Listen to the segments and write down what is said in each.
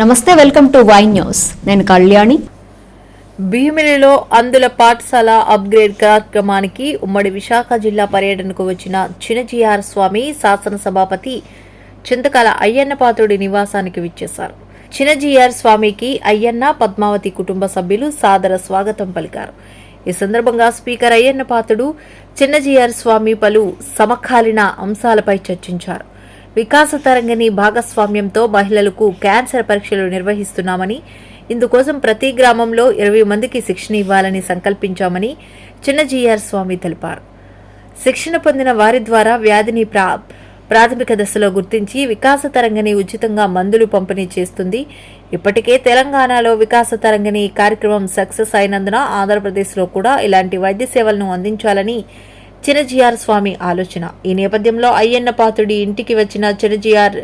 నమస్తే welcome to Y news. నేను కళ్యాణి. భీమిలిలో అందుల పాఠశాల అప్గ్రేడ్ కార్యక్రమానికి ఉమ్మడి విశాఖ జిల్లా పర్యటనకు వచ్చిన చినజీఆర్ స్వామి శాసనసభాపతి చింతకాల అయ్యన్నపాత్రుడి నివాసానికి విచ్చేశారు. చినజీఆర్ స్వామికి అయ్యన్న పద్మావతి కుటుంబ సభ్యులు సాదర స్వాగతం పలికారు. ఈ సందర్భంగా స్పీకర్ అయ్యన్నపాత్రుడు చిన్నజీఆర్ స్వామి పలు సమకాలీన అంశాలపై చర్చించారు. వికాస తరంగిణి భాగస్వామ్యంతో మహిళలకు క్యాన్సర్ పరీక్షలు నిర్వహిస్తున్నామని ఇందుకోసం ప్రతి గ్రామంలో ఇరవై మందికి శిక్షణ ఇవ్వాలని సంకల్పించామని చిన్నజీఆర్ స్వామి తెలిపారు. శిక్షణ పొందిన వారి ద్వారా వ్యాధిని ప్రా ప్రాథమిక దశలో గుర్తించి వికాస తరంగిణి ఉచితంగా మందులు పంపిణీ చేస్తుంది. ఇప్పటికే తెలంగాణలో వికాస తరంగిణి కార్యక్రమం సక్సెస్ అయినందున ఆంధ్రప్రదేశ్లో కూడా ఇలాంటి వైద్య సేవలను అందించాలని చినజిఆర్ స్వామి ఆలోచన. ఈ నేపథ్యంలో అయ్యన్న పాత్రుడి ఇంటికి వచ్చిన చినజిఆర్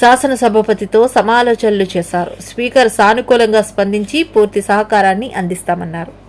శాసనసభాపతితో సమాలోచనలు చేశారు. స్పీకర్ సానుకూలంగా స్పందించి పూర్తి సహకారాన్ని అందిస్తామన్నారు.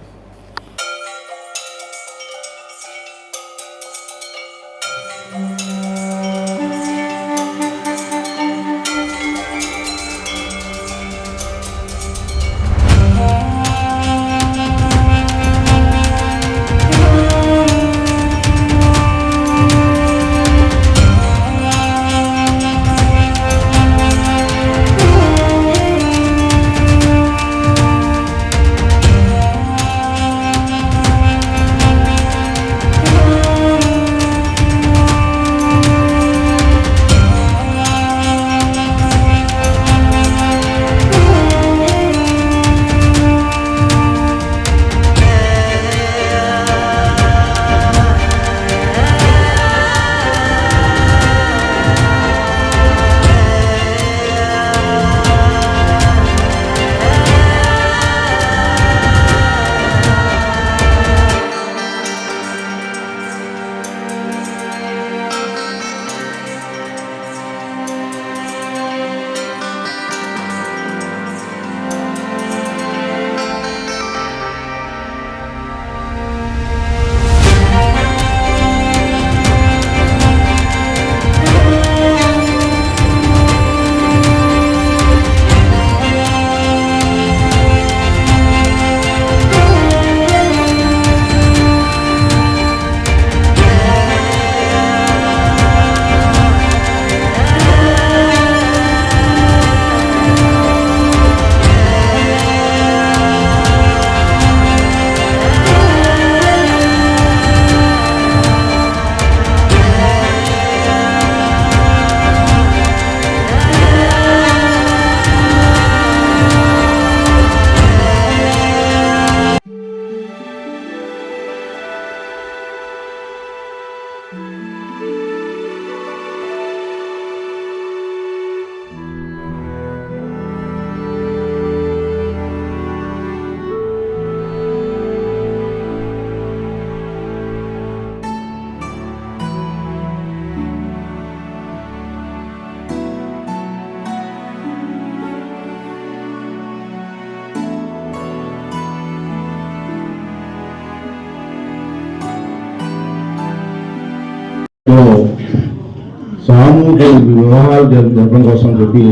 సామూహిక వివాహాలు జరపడం కోసం చెప్పి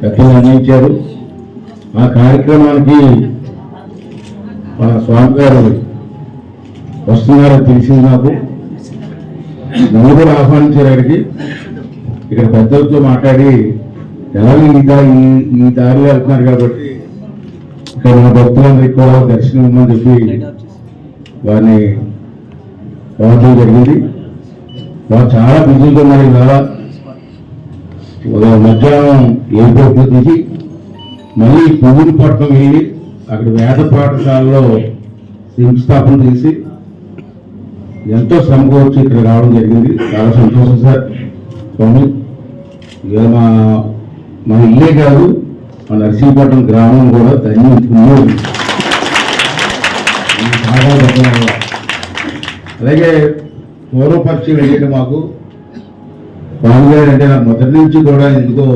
పెద్దలు నిర్ణయించారు ఆ కార్యక్రమానికి మన స్వామి గారు వస్తున్నారని తెలిసింది నాకు. నన్ను కూడా ఆహ్వానించారు అక్కడికి ఇక్కడ పెద్దలతో మాట్లాడి ఎలా ఈ దారి ఈ- ఈ దారిలో వెళ్తున్నారు కాబట్టి ఇక్కడ మన భక్తులందరికీ కూడా దర్శనం ఇవ్వమని చెప్పి వారిని రావడం జరిగింది. వాళ్ళు చాలా బిజీగా ఉన్నారు ఇవాళ ఉదయం మధ్యాహ్నం ఎయిర్పోర్ట్లో దిగి మళ్ళీ పువ్వులపట్నం వెళ్ళి అక్కడ వేద పాఠశాలలో శంకుస్థాపన చేసి ఎంతో శ్రమకు వచ్చి ఇక్కడ రావడం జరిగింది. చాలా సంతోషం సార్. స్వామి ఇవాళ మా మా ఇల్లే కాదు మా నరసింహపట్నం గ్రామం కూడా ధన్యం పుణ్యం బాగా అలాగే పూర్వపరిచయం ఏంటంటే మాకు. స్వామి గారు అంటే నాకు మొదటి నుంచి కూడా ఎందుకో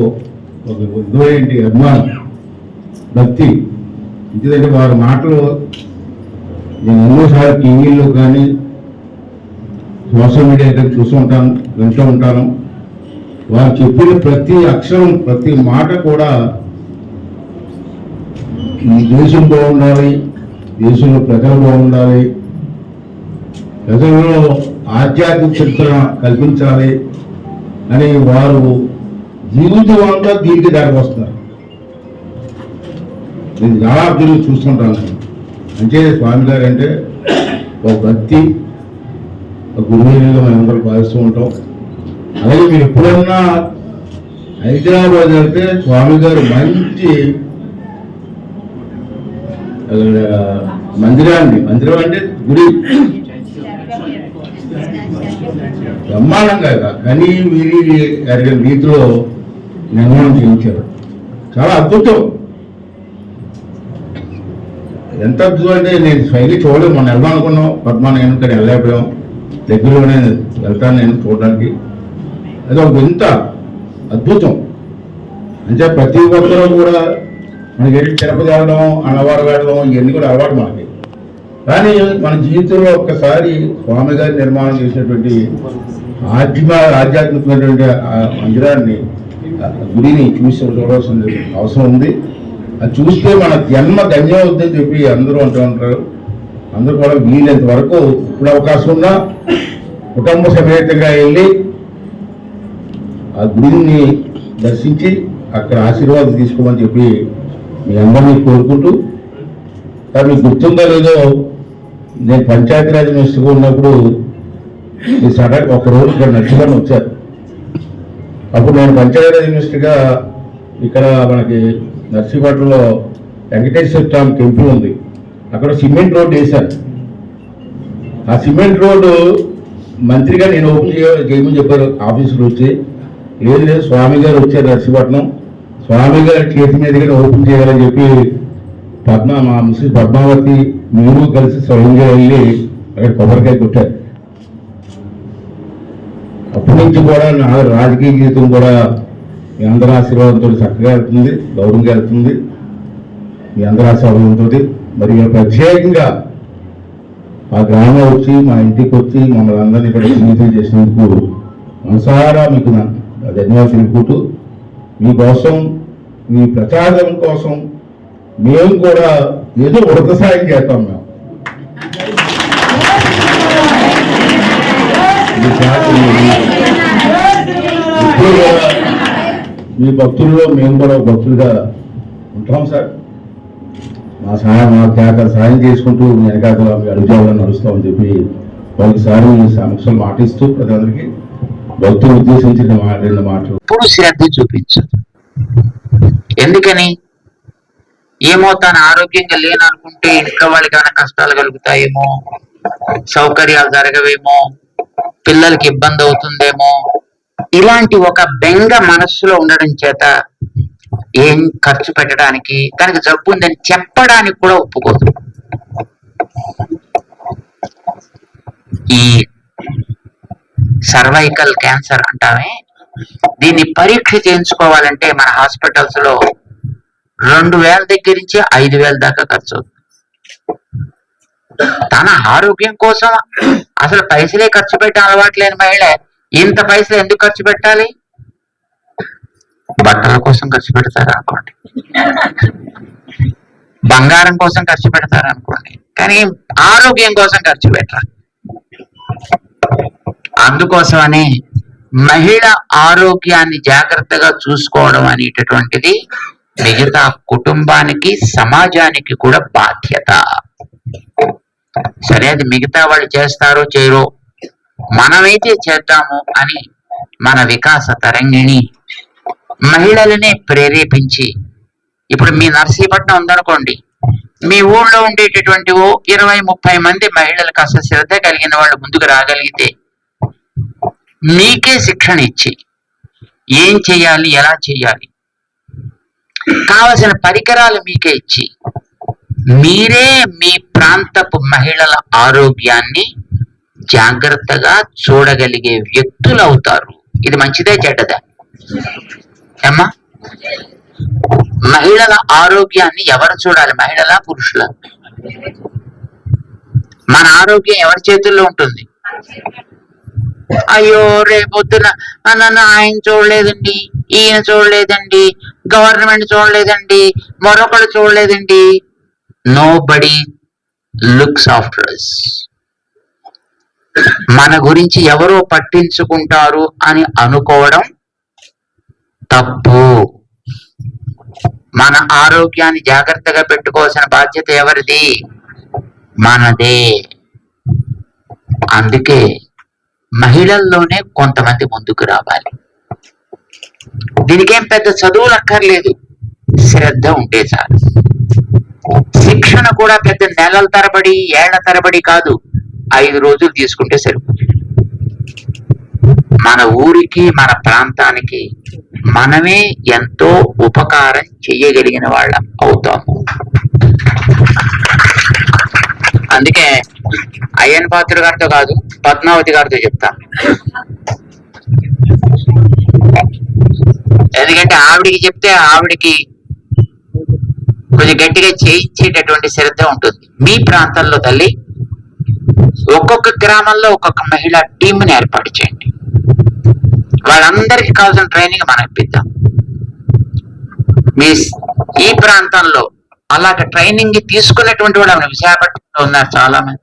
ఒక ఇదో ఏంటి అభిమానం భక్తి. ఎందుకంటే వారి మాటలు నేను ఎన్నోసార్లు టీవీల్లో కానీ సోషల్ మీడియా దగ్గర చూస్తూ ఉంటాను వింటూ ఉంటాను. వారు చెప్పిన ప్రతి అక్షరం ప్రతి మాట కూడా ఈ దేశం బాగుండాలి దేశంలో ప్రజలు బాగుండాలి. ప్రజల్లో ఆధ్యాత్మిక శిక్షణ కల్పించాలి అని వారు జీవితవంతా దీనికి దారికి వస్తున్నారు. నేను చాలా అబ్జర్వ్ చూస్తుంటాను. నేను. అంటే స్వామి గారు అంటే ఒక భక్తి ఒక గురువునిగా మనం అందరూ భావిస్తూ ఉంటాం. అలాగే మీరు ఎప్పుడన్నా హైదరాబాద్ వెళ్తే స్వామి గారు మంచి మందిరాన్ని మందిరం అంటే గుడి. బ్రహ్మాండంగా కానీ విరి ఎరగని రీతిలో నిర్మాణం చేయించారు. చాలా అద్భుతం. ఎంత అద్భుతం అంటే నేను స్వైలి చూడలేదు. మొన్న వెళ్దాం అనుకున్నాం పద్మానగరం కానీ వెళ్ళలేకపోయాం. దగ్గరలోనే వెళ్తాను నేను చూడడానికి. అది ఒక వింత అద్భుతం. అంటే ప్రతి ఒక్కరూ కూడా మనకి వెళ్ళి తిరుపతి వెళ్ళడం అన్నవారు వెళ్ళడం ఇవన్నీ కూడా అలవాటు మనకి. కానీ మన జీవితంలో ఒక్కసారి స్వామి గారి నిర్మాణం చేసినటువంటి ఆధ్యాత్మిక ఆధ్యాత్మికమైనటువంటి ఆ మందిరాన్ని ఆ గుడిని చూసి చూడవలసిన అవసరం ఉంది. అది చూస్తే మన జన్మ ధన్యం అవుతుందని చెప్పి అందరూ అంటూ ఉంటారు. అందరూ కూడా వీలైనంత వరకు ఇప్పుడు అవకాశం ఉన్నా కుటుంబ సమేతంగా వెళ్ళి ఆ గుడిని దర్శించి అక్కడ ఆశీర్వాదం తీసుకోమని చెప్పి మీ అందరినీ కోరుకుంటూ కానీ మీకు గుర్తుందో లేదో నేను పంచాయతీరాజ్ మినిస్టర్గా ఉన్నప్పుడు ఈ సడన్ ఒక రోజు ఇక్కడ నచ్చుకొని వచ్చారు. అప్పుడు నేను పంచాయతీరాజ్ మినిస్టర్గా ఇక్కడ మనకి నర్సీపట్నంలో వెంకటేశ్వర స్వామి టెంపుల్ ఉంది. అక్కడ సిమెంట్ రోడ్ వేశారు. ఆ సిమెంట్ రోడ్డు మంత్రిగా నేను ఓపెన్ చేయమని చెప్పారు ఆఫీసులు వచ్చి. లేదు లేదు స్వామి గారు వచ్చారు నర్సీపట్నం. స్వామి గారి చేతి మీదుగా ఓపెన్ చేయాలని చెప్పి పద్మ మా మిస్సెస్ పద్మావతి మేము కలిసి స్వయంగా వెళ్ళి అక్కడ కొబ్బరికాయ కొట్టారు. అప్పటి నుంచి కూడా నా రాజకీయ జీవితం కూడా మీ అందరి ఆశీర్వాదంతో చక్కగా వెళ్తుంది గౌరవంగా వెళ్తుంది. మీ అందరి ఆశీర్వాదంతో మరి ప్రత్యేకంగా ఆ గ్రామం వచ్చి మా ఇంటికి వచ్చి మమ్మల్ని అందరినీ ఇక్కడ స్నేహితులు చేసినందుకు మనసారా మీకు నా ధన్యవాదాలు తెలుపుకుంటూ మీకోసం మీ ప్రచారం కోసం మేము కూడా ఏదో ఉడత సాయం చేస్తాం మేము. మీ మీ భక్తుల్లో మేము కూడా భక్తులుగా ఉంటాం సార్. మా సహాయం మా త్యాగ సాయం చేసుకుంటూ మీ వెనకాల మీ అడుగుజాలను నడుస్తామని చెప్పి ఒకసారి మీ సమక్షం మాటిస్తూ ప్రజలందరికీ భక్తులు ఉద్దేశించిన మా రెండు మాటలు. ఎప్పుడు శ్రద్ధ చూపించదు. ఎందుకని? ఏమో తన ఆరోగ్యంగా లేననుకుంటే ఇంట్లో వాళ్ళకి ఏమైనా కష్టాలు కలుగుతాయేమో సౌకర్యాలు జరగవేమో పిల్లలకి ఇబ్బంది అవుతుందేమో. ఇలాంటి ఒక బెంగ మనస్సులో ఉండడం చేత ఏం ఖర్చు పెట్టడానికి తనకి జబ్బు ఉందని చెప్పడానికి కూడా ఒప్పుకోదు. ఈ సర్వైకల్ క్యాన్సర్ అంటామే. దీన్ని పరీక్ష చేయించుకోవాలంటే మన హాస్పిటల్స్లో రెండు వేల దగ్గర నుంచి ఐదు వేల దాకా ఖర్చు అవుతుంది. తన ఆరోగ్యం కోసం అసలు పైసలే ఖర్చు పెట్టే అలవాటు లేని మహిళ ఇంత పైసలు ఎందుకు ఖర్చు పెట్టాలి? బట్టల కోసం ఖర్చు పెడతారు అనుకోండి. బంగారం కోసం ఖర్చు పెడతారు అనుకోండి. కానీ ఆరోగ్యం కోసం ఖర్చు పెట్టాలి అందుకోసమని మహిళ ఆరోగ్యాన్ని జాగ్రత్తగా చూసుకోవడం అనేటటువంటిది మిగతా కుటుంబానికి సమాజానికి కూడా బాధ్యత. సరే అది మిగతా వాళ్ళు చేస్తారో చేయరో మనమైతే చేద్దాము అని మన వికాస తరంగిణి మహిళలనే ప్రేరేపించి ఇప్పుడు మీ నర్సీపట్నం ఉందనుకోండి మీ ఊళ్ళో ఉండేటటువంటి ఓ ఇరవై ముప్పై మంది మహిళలకు అసలు శ్రద్ధ కలిగిన వాళ్ళు ముందుకు రాగలిగితే మీకే శిక్షణ ఇచ్చి ఏం చేయాలి ఎలా చేయాలి? కావలసిన పరికరాలు మీకే ఇచ్చి మీరే మీ ప్రాంతపు మహిళల ఆరోగ్యాన్ని జాగ్రత్తగా చూడగలిగే వ్యక్తులు అవుతారు ఇది మంచిదే చెడ్డదా? ఏమ్మా? మహిళల ఆరోగ్యాన్ని ఎవరు చూడాలి? మహిళల పురుషుల? మన ఆరోగ్యం ఎవరి చేతుల్లో ఉంటుంది? అయ్యో రేపొద్దున నన్ను ఆయన చూడలేదండి ఈయన చూడలేదండి గవర్నమెంట్ చూడలేదండి మరొకడు చూడలేదండి. నోబడి లుక్స్ ఆఫ్టర్ మన గురించి ఎవరో పట్టించుకుంటారు అని అనుకోవడం తప్పు. మన ఆరోగ్యాన్ని జాగ్రత్తగా పెట్టుకోవాల్సిన బాధ్యత ఎవరిది? మనదే. అందుకే మహిళల్లోనే కొంతమంది ముందుకు రావాలి. దీనికేం పెద్ద చదువులు అక్కర్లేదు. శ్రద్ధ ఉంటే చాలు. శిక్షణ కూడా పెద్ద నెలల తరబడి ఏళ్ళ తరబడి కాదు. ఐదు రోజులు తీసుకుంటే సరిపోతుంది. మన ఊరికి మన ప్రాంతానికి మనమే ఎంతో ఉపకారం చెయ్యగలిగిన వాళ్ళం అవుతాము. అందుకే అయ్యన్ పాత్ర గారితో కాదు పద్మావతి గారితో చెప్తా. ఎందుకంటే ఆవిడికి చెప్తే ఆవిడికి కొంచెం గట్టిగా చేయించేటటువంటి శ్రద్ధ ఉంటుంది. మీ ప్రాంతంలో తల్లి ఒక్కొక్క గ్రామంలో ఒక్కొక్క మహిళా టీంని ఏర్పాటు చేయండి. వాళ్ళందరికీ కావాల్సిన ట్రైనింగ్ మనం ఇప్పిద్దాం. మీ ఈ ప్రాంతంలో అలాగ ట్రైనింగ్ తీసుకున్నటువంటి వాళ్ళు మన విశాఖపట్నంలో ఉన్నారు చాలా మంది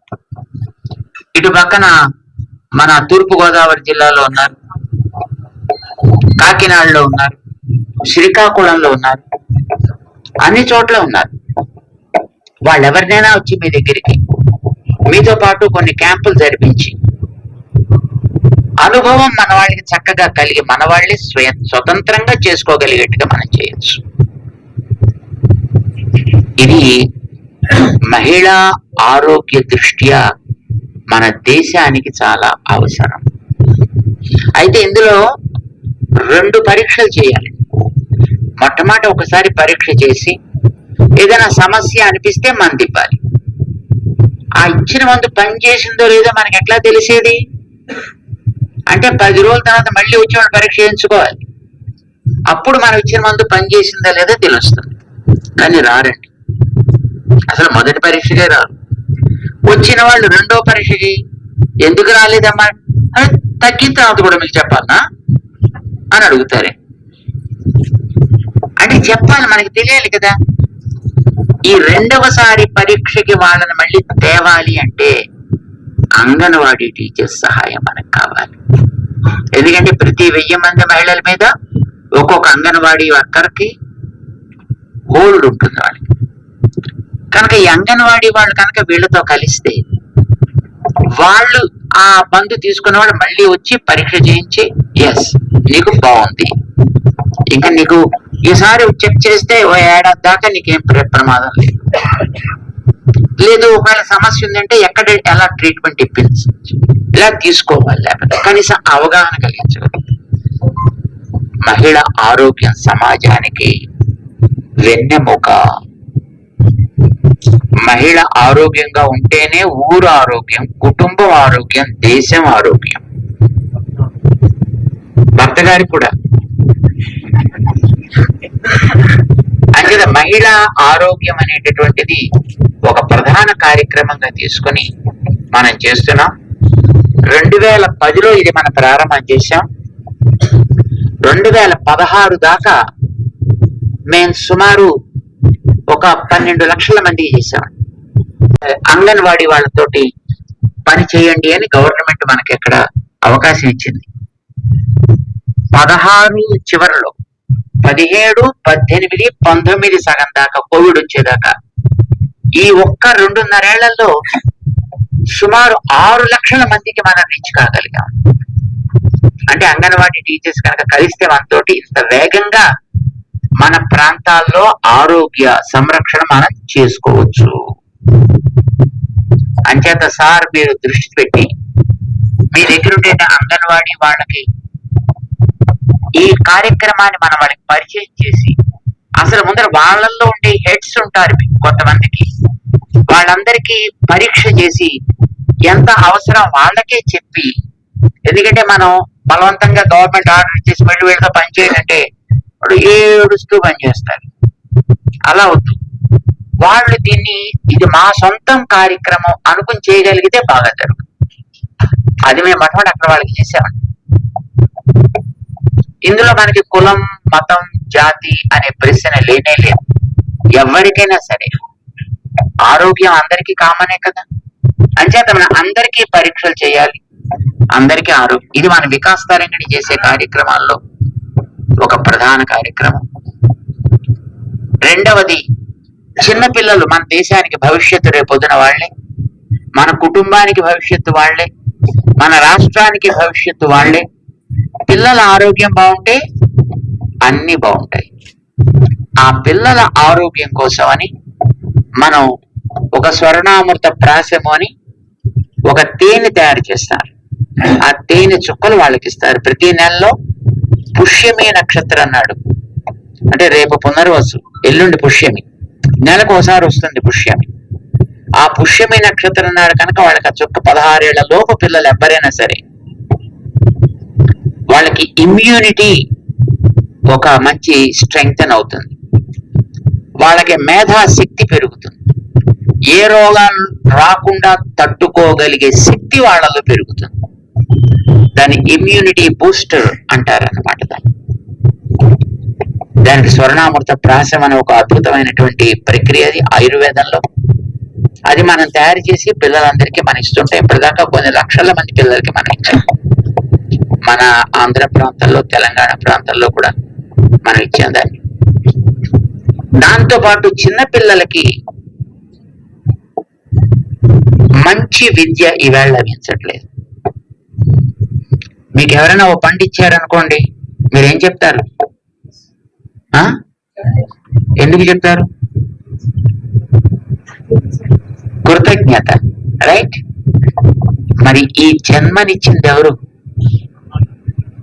ఇటు పక్కన మన తూర్పు గోదావరి జిల్లాలో ఉన్నారు. కాకినాడలో ఉన్నారు. శ్రీకాకుళంలో ఉన్నారు. అన్ని చోట్ల ఉన్నారు. వాళ్ళెవరినైనా వచ్చి మీ దగ్గరికి మీతో పాటు కొన్ని క్యాంపులు జరిపించి అనుభవం మన వాళ్ళకి చక్కగా కలిగి మన వాళ్ళని స్వయం స్వతంత్రంగా చేసుకోగలిగేట్టుగా మనం చేయొచ్చు. ఇది మహిళా ఆరోగ్య దృష్ట్యా మన దేశానికి చాలా అవసరం. అయితే ఇందులో రెండు పరీక్షలు చేయాలి. మొట్టమొదటి ఒకసారి పరీక్ష చేసి ఏదైనా సమస్య అనిపిస్తే మంది ఇవ్వాలి ఆ ఇచ్చిన మందు పని చేసిందో లేదో మనకి ఎట్లా తెలిసేది? అంటే పది రోజుల తర్వాత మళ్ళీ వచ్చి వాళ్ళు పరీక్ష చేయించుకోవాలి. అప్పుడు మనం ఇచ్చిన మందు పని చేసిందా లేదో తెలుస్తుంది. కానీ రారండి. అసలు మొదటి పరీక్షకే రారు. వచ్చిన వాళ్ళు రెండో పరీక్షకి ఎందుకు రాలేదమ్మా? తగ్గిన తర్వాత కూడా మీకు చెప్పాలనా? అని అడుగుతారే. చెప్పాలి మనకి తెలియాలి కదా. ఈ రెండవసారి పరీక్షకి వాళ్ళని మళ్ళీ తేవాలి అంటే అంగన్వాడీ టీచర్స్ సహాయం మనకు కావాలి. ఎందుకంటే ప్రతి వెయ్యి మంది మహిళల మీద ఒక్కొక్క అంగన్వాడీ వర్కర్కి హోల్డ్ ఉంటుంది వాళ్ళకి. కనుక ఈ అంగన్వాడీ వాళ్ళు కనుక వీళ్ళతో కలిస్తే వాళ్ళు ఆ బంధు తీసుకున్నవాడు మళ్ళీ వచ్చి పరీక్ష చేయించి ఎస్ నీకు బాగుంది. ఇంకా నీకు ఈసారి చెక్ చేస్తే ఓ ఏడాది దాకా నీకేం ప్రమాదం లేదు. లేదు ఒకవేళ సమస్య ఉందంటే ఎక్కడ ఎలా ట్రీట్మెంట్ ఇప్పించవచ్చు ఇలా తీసుకోవాలి లేకపోతే కనీసం అవగాహన కలిగించగలదు. మహిళ ఆరోగ్యం సమాజానికి వెన్నెముక. మహిళ ఆరోగ్యంగా ఉంటేనే ఊరు ఆరోగ్యం కుటుంబం ఆరోగ్యం దేశం ఆరోగ్యం. భర్త గారికి కూడా అంచేత మహిళా ఆరోగ్యం అనేటటువంటిది ఒక ప్రధాన కార్యక్రమంగా తీసుకొని మనం చేస్తున్నాం. రెండు వేల పదిలో ఇది మనం ప్రారంభం చేశాం. రెండు వేల పదహారు దాకా మేము సుమారు ఒక పన్నెండు లక్షల మందికి చేశాం. అంగన్వాడీ వాళ్ళతోటి పని చేయండి అని గవర్నమెంట్ మనకి ఇక్కడ అవకాశం ఇచ్చింది. పదహారు చివరిలో పదిహేడు పద్దెనిమిది పంతొమ్మిది సగం దాకా కోవిడ్ వచ్చేదాకా. ఈ ఒక్క రెండున్నరేళ్ళలో సుమారు ఆరు లక్షల మందికి మనం రీచ్ కాగలిగాం. అంటే అంగన్వాడీ టీచర్స్ కనుక కలిస్తే మనతోటి ఇంత వేగంగా మన ప్రాంతాల్లో ఆరోగ్య సంరక్షణ మనం చేసుకోవచ్చు. అంచేత సార్ మీరు దృష్టి పెట్టి మీ దగ్గర ఉండే అంగన్వాడీ వాళ్ళకి ఈ కార్యక్రమాన్ని మనం వాళ్ళకి పరిచయం చేసి అసలు ముందర వాళ్ళల్లో ఉండే హెడ్స్ ఉంటారు కొంతమందికి. వాళ్ళందరికీ పరీక్ష చేసి ఎంత అవసరం వాళ్ళకే చెప్పి ఎందుకంటే మనం బలవంతంగా గవర్నమెంట్ ఆర్డర్ ఇచ్చేసి మళ్ళీ వీళ్ళతో పనిచేయాలంటే వాడు ఏడుస్తూ పనిచేస్తారు అలా వద్దు. వాళ్ళు దీన్ని ఇది మా సొంతం కార్యక్రమం అనుకుని చేయగలిగితే బాగా జరుగుతుంది. అది మేము మొట్టమొదటి అక్కడ వాళ్ళకి చేసామండి ఇందులో మనకి కులం మతం జాతి అనే ప్రశ్న లేనే లేదు. ఎవరికైనా సరే. ఆరోగ్యం అందరికీ కామనే కదా? అంచేత మనం అందరికీ పరీక్షలు చేయాలి. అందరికీ ఆరోగ్యం. ఇది మన వికాస్ తరంగిణి చేసే కార్యక్రమాల్లో ఒక ప్రధాన కార్యక్రమం. రెండవది చిన్నపిల్లలు మన దేశానికి భవిష్యత్తు రేపొద్దున వాళ్ళే. మన కుటుంబానికి భవిష్యత్తు వాళ్ళే. మన రాష్ట్రానికి భవిష్యత్తు వాళ్ళే. పిల్లల ఆరోగ్యం బాగుంటే అన్ని బాగుంటాయి. ఆ పిల్లల ఆరోగ్యం కోసమని మనం ఒక స్వర్ణామృత ప్రాసము అని ఒక తేనె తయారు చేస్తారు. ఆ తేనె చుక్కలు వాళ్ళకి ఇస్తారు. ప్రతి నెలలో పుష్యమి నక్షత్రం అన్నాడు అంటే రేపు పునర్వసు ఎల్లుండి పుష్యమి నెలకు ఒకసారి వస్తుంది పుష్యమి. ఆ పుష్యమి నక్షత్రం నాడు కనుక వాళ్ళకి ఆ చుక్క పదహారేళ్ళ లోపు పిల్లలు ఎవరైనా సరే వాళ్ళకి ఇమ్యూనిటీ ఒక మంచి స్ట్రెంగ్త్ అవుతుంది. వాళ్ళకి మేధాశక్తి పెరుగుతుంది. ఏ రోగాలు రాకుండా తట్టుకోగలిగే శక్తి వాళ్ళలో పెరుగుతుంది. దాని ఇమ్యూనిటీ బూస్టర్ అంటారన్నమాట దాన్ని. దానికి స్వర్ణామృత ప్రాసం అనే ఒక అద్భుతమైనటువంటి ప్రక్రియ అది ఆయుర్వేదంలో. అది మనం తయారు చేసి పిల్లలందరికీ మనం ఇస్తుంటే ఇప్పటిదాకా కొన్ని లక్షల మంది పిల్లలకి మనం ఇచ్చాం. మన ఆంధ్ర ప్రాంతంలో తెలంగాణ ప్రాంతాల్లో కూడా మనం ఇచ్చాం దాన్ని దాంతో పాటు మంచి విద్య ఈవేళ లభించట్లేదు. మీకు ఎవరైనా ఓ పండు ఇచ్చారనుకోండి మీరేం చెప్తారు? ఆ? ఎందుకు చెప్తారు? కృతజ్ఞత రైట్? మరి ఈ జన్మనిచ్చింది ఎవరు?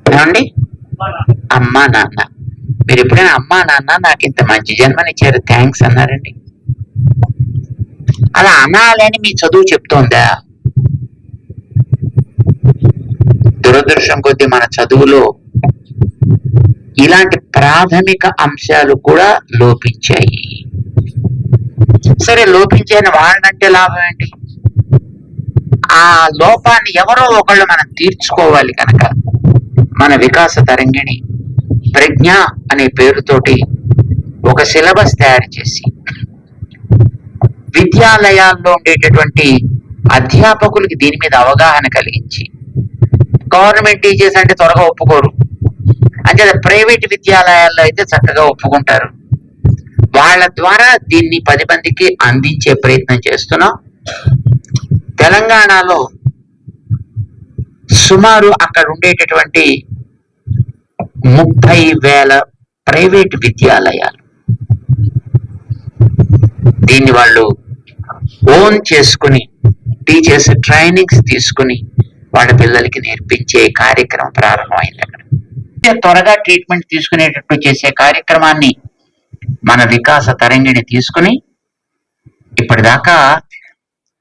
ఏమండి అమ్మా నాన్న. మీరు ఎప్పుడైనా అమ్మా నాన్న నాకు ఇంత మంచి జన్మనిచ్చారు థ్యాంక్స్ అన్నారండి. అలా అనాలని మీ చదువు చెప్తోందా? దురదృష్టం కొద్దీ మన చదువులో ఇలాంటి ప్రాథమిక అంశాలు కూడా లోపించాయి. సరే లోపించాయని వాళ్ళంటే లాభం ఏంటి? ఆ లోపాన్ని ఎవరో ఒకళ్ళు మనం తీర్చుకోవాలి కనుక. మన వికాస తరంగిణి ప్రజ్ఞ అనే పేరుతోటి ఒక సిలబస్ తయారు చేసి విద్యాలయాల్లో ఉండేటటువంటి అధ్యాపకులకి దీని మీద అవగాహన కలిగించి గవర్నమెంట్ టీచర్స్ అంటే త్వరగా ఒప్పుకోరు. అంటే ప్రైవేట్ విద్యాలయాల్లో అయితే చక్కగా ఒప్పుకుంటారు. వాళ్ళ ద్వారా దీన్ని పది మందికి అందించే ప్రయత్నం చేస్తున్నాం. తెలంగాణలో సుమారు అక్కడ ఉండేటటువంటి ముప్పై వేల ప్రైవేట్ విద్యాలయాలు. దీన్ని వాళ్ళు ఓన్ చేసుకుని టీచర్స్ ట్రైనింగ్స్ తీసుకుని వాళ్ళ పిల్లలకి నేర్పించే కార్యక్రమం ప్రారంభమైంది అక్కడ. త్వరగా ట్రీట్మెంట్ తీసుకునేటట్టు చేసే కార్యక్రమాన్ని మన వికాస తరంగిణి తీసుకుని ఇప్పటిదాకా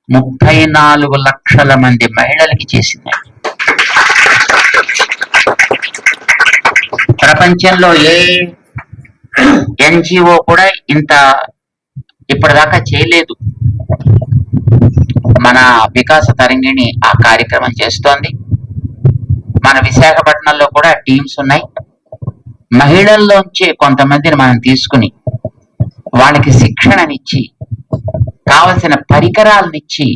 ముప్పై నాలుగు లక్షల మంది మహిళలకి చేసింది. ప్రపంచంలో ఏ ఎన్జిఓ కూడా ఇంత ఇప్పటిదాకా చేయలేదు. మన వికాస తరంగిణి ఆ కార్యక్రమం చేస్తోంది. మన విశాఖపట్నంలో కూడా టీమ్స్ ఉన్నాయి. మహిళల్లోంచి కొంతమందిని మనం తీసుకుని వాళ్ళకి శిక్షణనిచ్చి కావలసిన పరికరాలనిచ్చి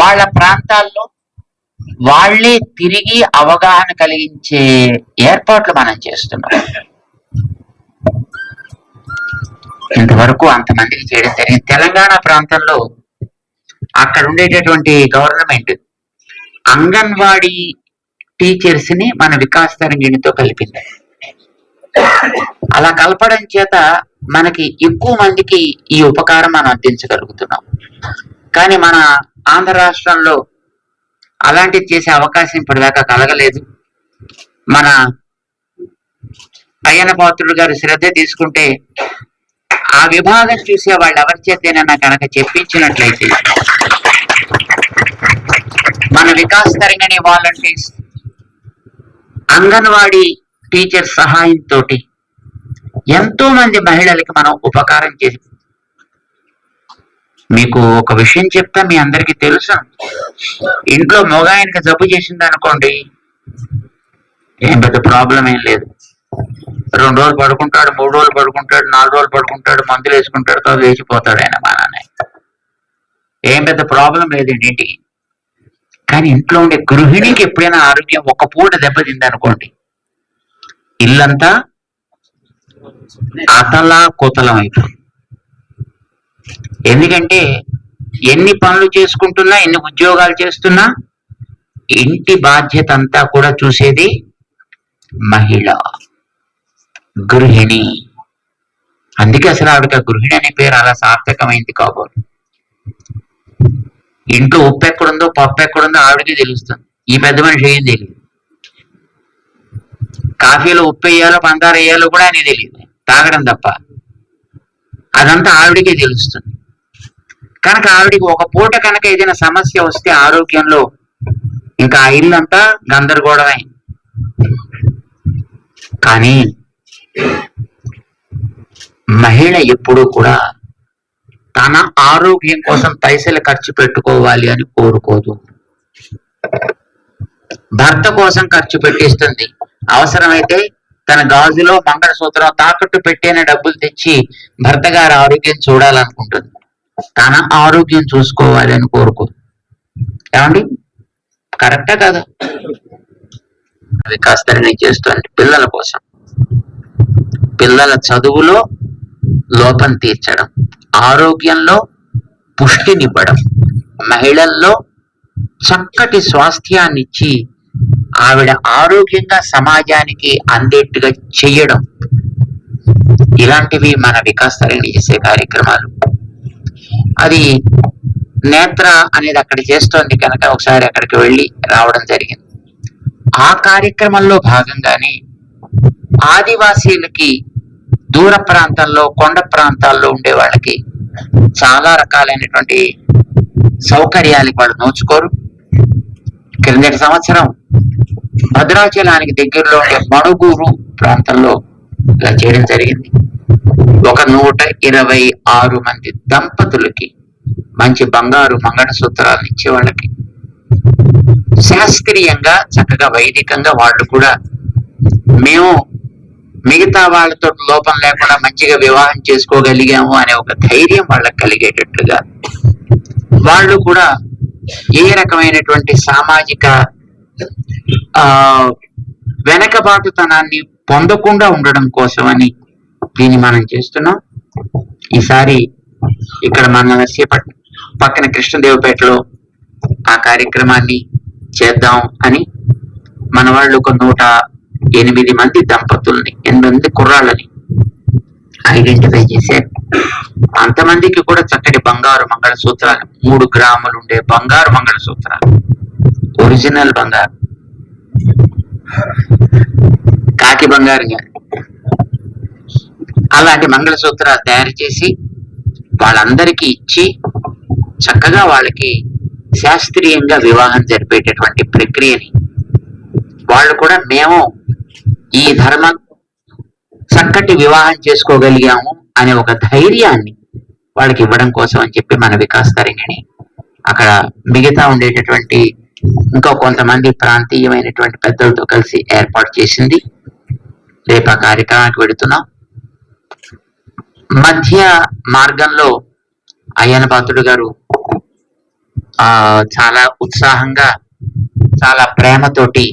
వాళ్ళ ప్రాంతాల్లో వాళ్ళే తిరిగి అవగాహన కలిగించే ఏర్పాట్లు మనం చేస్తున్నాం. ఇంతవరకు అంతమందికి చేయడం జరిగింది. తెలంగాణ ప్రాంతంలో అక్కడ ఉండేటటువంటి గవర్నమెంట్ అంగన్వాడీ టీచర్స్ని మన వికాస్ తరంగిణితో కలిపింది. అలా కలపడం చేత మనకి ఎక్కువ మందికి ఈ ఉపకారం మనం అందించగలుగుతున్నాం. కానీ మన ఆంధ్ర రాష్ట్రంలో అలాంటిది చేసే అవకాశం ఇప్పటిదాకా కలగలేదు. మన అయ్యన పాత్రుడు గారు శ్రద్ధ తీసుకుంటే ఆ విభాగం చూసే వాళ్ళు ఎవరి చేతేనన్నా కనుక చెప్పించినట్లయితే మన వికాస్ తరంగని వాలంటీర్స్ అంగన్వాడీ టీచర్ సహాయంతో ఎంతో మంది మహిళలకి మనం ఉపకారం చేసి మీకు ఒక విషయం చెప్తా మీ అందరికీ తెలుసు. ఇంట్లో మొగాయనకి జబ్బు చేసింది అనుకోండి ఏం పెద్ద ప్రాబ్లం ఏం లేదు. రెండు రోజులు పడుకుంటాడు మూడు రోజులు పడుకుంటాడు నాలుగు రోజులు పడుకుంటాడు మందులు వేసుకుంటాడు తర్వాత లేచిపోతాడు ఆయన మా నాన్న ఏం పెద్ద ప్రాబ్లం లేదండి ఇంటికి. కానీ ఇంట్లో ఉండే గృహిణికి ఎప్పుడైనా ఆరోగ్యం ఒక పూట దెబ్బతింది అనుకోండి ఇల్లంతా అతలా కుతలం అయిపోయింది ఎందుకంటే ఎన్ని పనులు చేసుకుంటున్నా ఎన్ని ఉద్యోగాలు చేస్తున్నా ఇంటి బాధ్యత అంతా కూడా చూసేది మహిళ గృహిణి. అందుకే అసలు ఆవిడకి ఆ గృహిణి అనే పేరు అలా సార్థకమైంది కాబోలు. ఇంట్లో ఉప్పు ఎక్కడుందో పప్పు ఎక్కడుందో ఆవిడకి తెలుస్తుంది. ఈ పెద్ద మనిషి ఏం తెలియదు. కాఫీలో ఉప్పు వేయాలో పందారు వేయాలో కూడా ఆయన తెలియదు. తాగడం తప్ప. అదంతా ఆవిడికే తెలుస్తుంది. కనుక ఆవిడికి ఒక పూట కనుక ఏదైనా సమస్య వస్తే ఆరోగ్యంలో ఇంకా ఆ ఇల్లంతా గందరగోళమే. కానీ మహిళ ఎప్పుడూ కూడా తన ఆరోగ్యం కోసం పైసలు ఖర్చు పెట్టుకోవాలి అని కోరుకోదు. భర్త కోసం ఖర్చు పెట్టిస్తుంది. అవసరమైతే తన గాజులో మంగళసూత్రం తాకట్టు పెట్టిన డబ్బులు తెచ్చి భర్త గారి ఆరోగ్యం చూడాలనుకుంటుంది. తన ఆరోగ్యం చూసుకోవాలి అని కోరుకో ఏమండి? కరెక్టా కదా? అది కాస్త చేస్తుంది. పిల్లల కోసం. పిల్లల చదువులో లోపం తీర్చడం ఆరోగ్యంలో పుష్టినివ్వడం మహిళల్లో చక్కటి స్వాస్థ్యాన్నిచ్చి ఆవిడ ఆరోగ్యంగా సమాజానికి అందేట్టుగా చెయ్యడం. ఇలాంటివి మన వికాస్ తరంగి చేసే కార్యక్రమాలు. అది నేత్ర అనేది అక్కడ చేస్తోంది కనుక ఒకసారి అక్కడికి వెళ్ళి రావడం జరిగింది. ఆ కార్యక్రమంలో భాగంగానే ఆదివాసీలకి దూర ప్రాంతాల్లో కొండ ప్రాంతాల్లో ఉండే వాళ్ళకి చాలా రకాలైనటువంటి సౌకర్యాలు వాళ్ళు నోచుకోరు. క్రిందటి సంవత్సరం భద్రాచలానికి దగ్గరలో ఉండే మణుగూరు ప్రాంతంలో ఇలా చేయడం జరిగింది. ఒక నూట ఇరవై ఆరు మంది దంపతులకి మంచి బంగారు మంగళ సూత్రాలు ఇచ్చే వాళ్ళకి శాస్త్రీయంగా చక్కగా వైదికంగా వాళ్ళు కూడా మేము మిగతా వాళ్ళతో లోపం లేకుండా మంచిగా వివాహం చేసుకోగలిగాము అనే ఒక ధైర్యం వాళ్ళకి కలిగేటట్లుగా వాళ్ళు కూడా ఏ రకమైనటువంటి సామాజిక ఆ వెనకబాటుతనాన్ని పొందకుండా ఉండడం కోసమని దీన్ని మనం చేస్తున్నాం. ఈసారి ఇక్కడ మన నర్సీపట్నం పక్కన కృష్ణదేవపేటలో ఆ కార్యక్రమాన్ని చేద్దాం అని మన వాళ్ళు ఒక నూట ఎనిమిది మంది దంపతుల్ని ఎనిమిది మంది కుర్రాళ్ళని ఐడెంటిఫై చేశారు. అంతమందికి కూడా చక్కటి బంగారు మంగళసూత్రాలు మూడు గ్రాములు ఉండే బంగారు మంగళసూత్రాలు ఒరిజినల్ బంగారు. కాకి బంగారు అలాంటి మంగళసూత్రాలు తయారు చేసి వాళ్ళందరికీ ఇచ్చి చక్కగా వాళ్ళకి శాస్త్రీయంగా వివాహం జరిపేటటువంటి ప్రక్రియని వాళ్ళు కూడా మేము ఈ ధర్మం చక్కటి వివాహం చేసుకోగలిగాము అనే ఒక ధైర్యాన్ని వాళ్ళకి ఇవ్వడం కోసం అని చెప్పి మన వికాస్ తరంగిణి అక్కడ మిగతా ఉండేటటువంటి ఇంకా కొంతమంది ప్రాంతీయమైనటువంటి పెద్దలతో కలిసి ఏర్పాటు చేసింది. రేపు ఆ కార్యక్రమానికి వెడుతున్నాం మధ్య మార్గంలో అయ్యన పాత్రుడు గారు ఆ చాలా ఉత్సాహంగా చాలా ప్రేమతోటి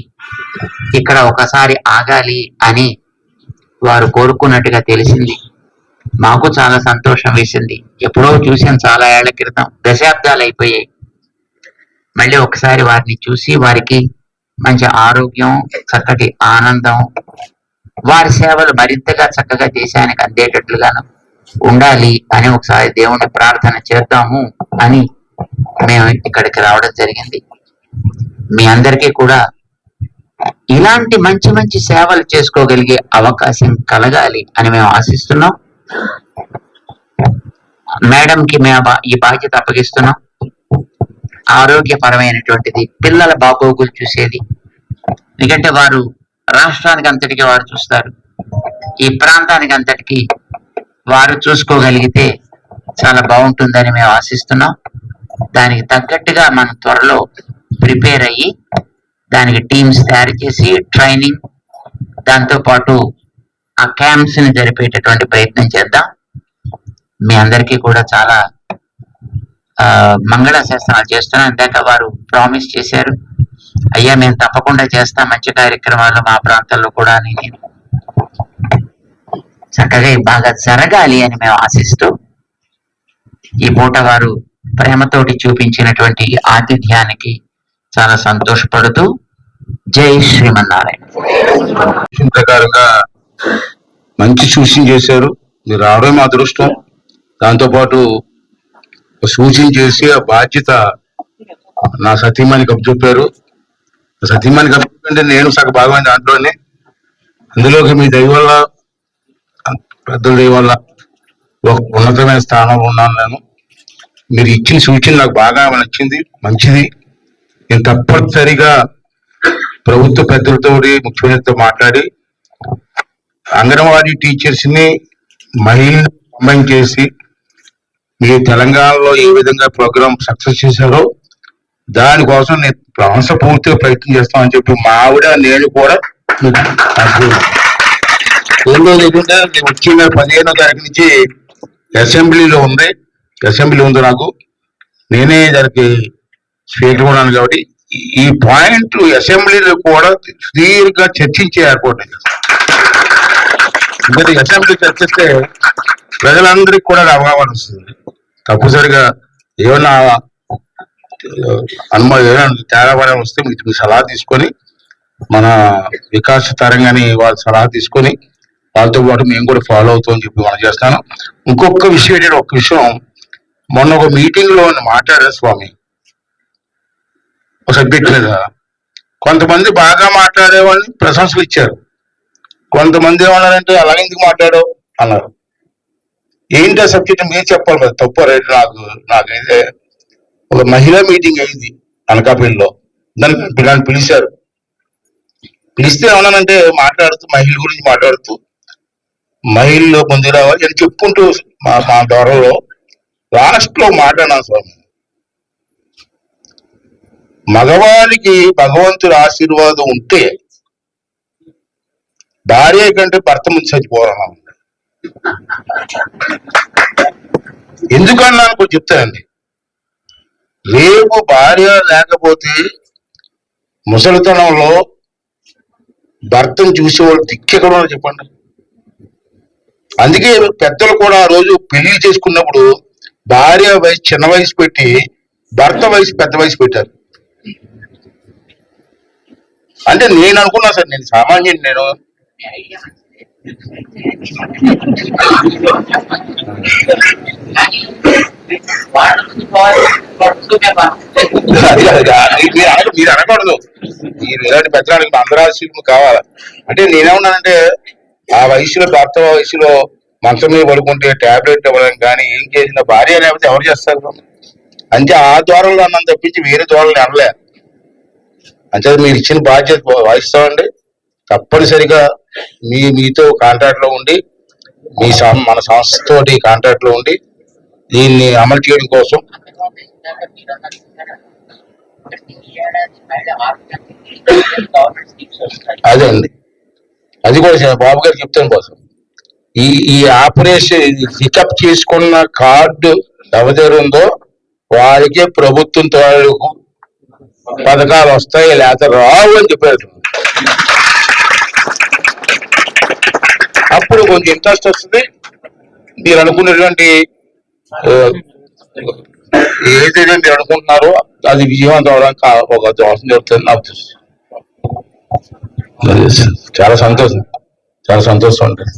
ఇక్కడ ఒకసారి ఆగాలి అని వారు కోరుకున్నట్టుగా తెలిసింది. మాకు చాలా సంతోషం వేసింది. ఎప్పుడో చూసాం చాలా ఏళ్ళ క్రితం. దశాబ్దాలు అయిపోయాయి. మళ్ళీ ఒకసారి వారిని చూసి వారికి మంచి ఆరోగ్యం చక్కటి ఆనందం. వారి సేవలు మరింతగా చక్కగా దేశానికి అందేటట్లుగాను ఉండాలి అని ఒకసారి దేవుణ్ణి ప్రార్థన చేద్దాము అని మేము ఇక్కడికి రావడం జరిగింది. మీ అందరికీ కూడా ఇలాంటి మంచి మంచి సేవలు చేసుకోగలిగే అవకాశం కలగాలి అని మేము ఆశిస్తున్నాం. మేడం కి మేము ఈ బాధ్యత అప్పగిస్తున్నాం. ఆరోగ్యపరమైనటువంటిది. పిల్లల బాగోగులు చూసేది. ఎందుకంటే వారు రాష్ట్రానికి అంతటికి వారు చూస్తారు. ఈ ప్రాంతానికి అంతటికి వారు చూసుకోగలిగితే చాలా బాగుంటుందని మేము ఆశిస్తున్నాం. దానికి తగ్గట్టుగా మనం త్వరలో ప్రిపేర్ అయ్యి దానికి టీమ్స్ తయారు చేసి ట్రైనింగ్ దాంతో పాటు ఆ క్యాంప్స్ని జరిపేటటువంటి ప్రయత్నం చేద్దాం. మీ అందరికీ కూడా చాలా మంగళ శాస్త్రాలు చేస్తున్నాం ఇందాక వారు ప్రామిస్ చేశారు. అయ్యా మేము తప్పకుండా చేస్తాం. మంచి కార్యక్రమాలు మా ప్రాంతాల్లో కూడా అని నేను చక్కగా బాగా జరగాలి అని మేము ఆశిస్తూ ఈ పూట వారు ప్రేమతోటి చూపించినటువంటి ఆతిథ్యానికి చాలా సంతోషపడుతూ జై శ్రీమన్నారాయణ. ప్రకారంగా మంచి సూచన చేశారు. మీరు రావడం మా అదృష్టం. దాంతోపాటు సూచన చేసి ఆ బాధ్యత నా సతీమానికి అప్పచెప్పారు సతీమానికి అప్పచెప్పంటే నేను సగ భాగమైన దాంట్లోనే. అందులోకి మీ దయ వల్ల పెద్దల వల్ల ఒక ఉన్నతమైన స్థానంలో ఉన్నాను నేను. మీరు ఇచ్చిన సూచన నాకు బాగా నచ్చింది మంచిది. నేను తప్పనిసరిగా ప్రభుత్వ పెద్దలతో ముఖ్యమంత్రితో మాట్లాడి అంగన్వాడీ టీచర్స్ని మహిళ కంబైన్ చేసి మీరు తెలంగాణలో ఏ విధంగా ప్రోగ్రామ్ సక్సెస్ చేశారో దానికోసం నేను ప్రాంత పూర్తిగా ప్రయత్నం చేస్తామని చెప్పి మా ఆవిడ నేను కూడా ఏదో లేకుండా నేను వచ్చిన పదిహేనో తారీఖు నుంచి అసెంబ్లీలో ఉంది. అసెంబ్లీ ఉంది నాకు. నేనే దానికి స్పీకర్ కూడా ఉన్నాను కాబట్టి ఈ- పాయింట్ అసెంబ్లీలో కూడా సుదీర్ఘ చర్చించే ఏర్పాటు అసెంబ్లీ చర్చిస్తే ప్రజలందరికీ కూడా అవగాహన వస్తుంది. తప్పనిసరిగా ఏమన్నా అనుమతి ఏమైనా తేడా వస్తే మీకు సలహా తీసుకొని మన వికాస్ తరంగాని వాళ్ళ సలహా తీసుకొని వాళ్ళతో పాటు మేము కూడా ఫాలో అవుతామని చెప్పి మనం చేస్తాను. ఇంకొక విషయం ఏంటంటే ఒక విషయం. మొన్న ఒక మీటింగ్లో మాట్లాడారు స్వామి. ఒక సబ్జెక్ట్ మీద. కొంతమంది బాగా మాట్లాడే వాళ్ళని ప్రశంసలు ఇచ్చారు. కొంతమంది ఏమన్నారంటే అలా ఎందుకు మాట్లాడావు? అన్నారు. ఏంటి ఆ సబ్జెక్ట్ మీరు చెప్పాలి మరి. తప్పు రైట్ నాకు నాకైతే ఒక మహిళా మీటింగ్ అయింది అనకాపల్లిలో. దాన్ని పిల్లల్ని పిలిచారు. పిలిస్తే ఏమన్నానంటే మాట్లాడుతూ మహిళ గురించి మాట్లాడుతూ మహిళలు ముందు రావాలి అని చెప్పుకుంటూ మా మా దొరలో లాస్ట్లో మాట్లాడినాను స్వామి. మగవారికి భగవంతుడి ఆశీర్వాదం ఉంటే భార్య కంటే భర్త ముందు చచ్చిపోవాలన్నా ఎందుకన్నా కొంచెం చెప్తానండి. రేపు భార్య లేకపోతే ముసలితనంలో భర్తను చూసేవాళ్ళు దిక్కెక్కడ చెప్పండి. అందుకే పెద్దలు కూడా ఆ రోజు పెళ్ళి చేసుకున్నప్పుడు భార్య వయసు చిన్న వయసు పెట్టి భర్త వయసు పెద్ద వయసు పెట్టారు. అంటే నేను అనుకున్నా సార్ నేను సామాన్యుడు నేను. మీరు అన- మీరు అనకూడదు. మీరు ఇలాంటి పెద్దలకు అందరూ కావాలి? అంటే నేనేమన్నానంటే ఆ వయసులో భర్త వయసులో మంచం మీద పడుకుంటే టాబ్లెట్ ఇవ్వడం కానీ ఏం చేసిన భార్య లేకపోతే ఎవరు చేస్తారు? అంటే ఆ ద్వారంలో అన్నం తప్పించి వేరే ద్వారంలో అనలే. అంటే మీరు ఇచ్చిన బాధ్యత వాయిస్తామండి తప్పనిసరిగా మీ మీతో కాంట్రాక్ట్లో ఉండి మీ సం- మన సంస్థతోటి కాంట్రాక్ట్లో ఉండి దీన్ని అమలు చేయడం కోసం అదే అండి. అది కూడా బాబు గారు చెప్తాను కోసం. ఈ ఈ ఆపరేషన్ పికప్ చేసుకున్న కార్డు ఎవరి వారికి వారికే ప్రభుత్వం తాలూకు పథకాలు వస్తాయి లేకపోతే రావు అని చెప్పారు. అప్పుడు కొంచెం ఇంట్రెస్ట్ వస్తుంది. మీరు అనుకున్నటువంటి ఏదైతే మీరు అనుకుంటున్నారో అది విజయవంతం అవడానికి ఒక దోషం జరుగుతుంది నాకు తెలుసు చాలా సంతోషం. చాలా సంతోషం ఉంటుంది.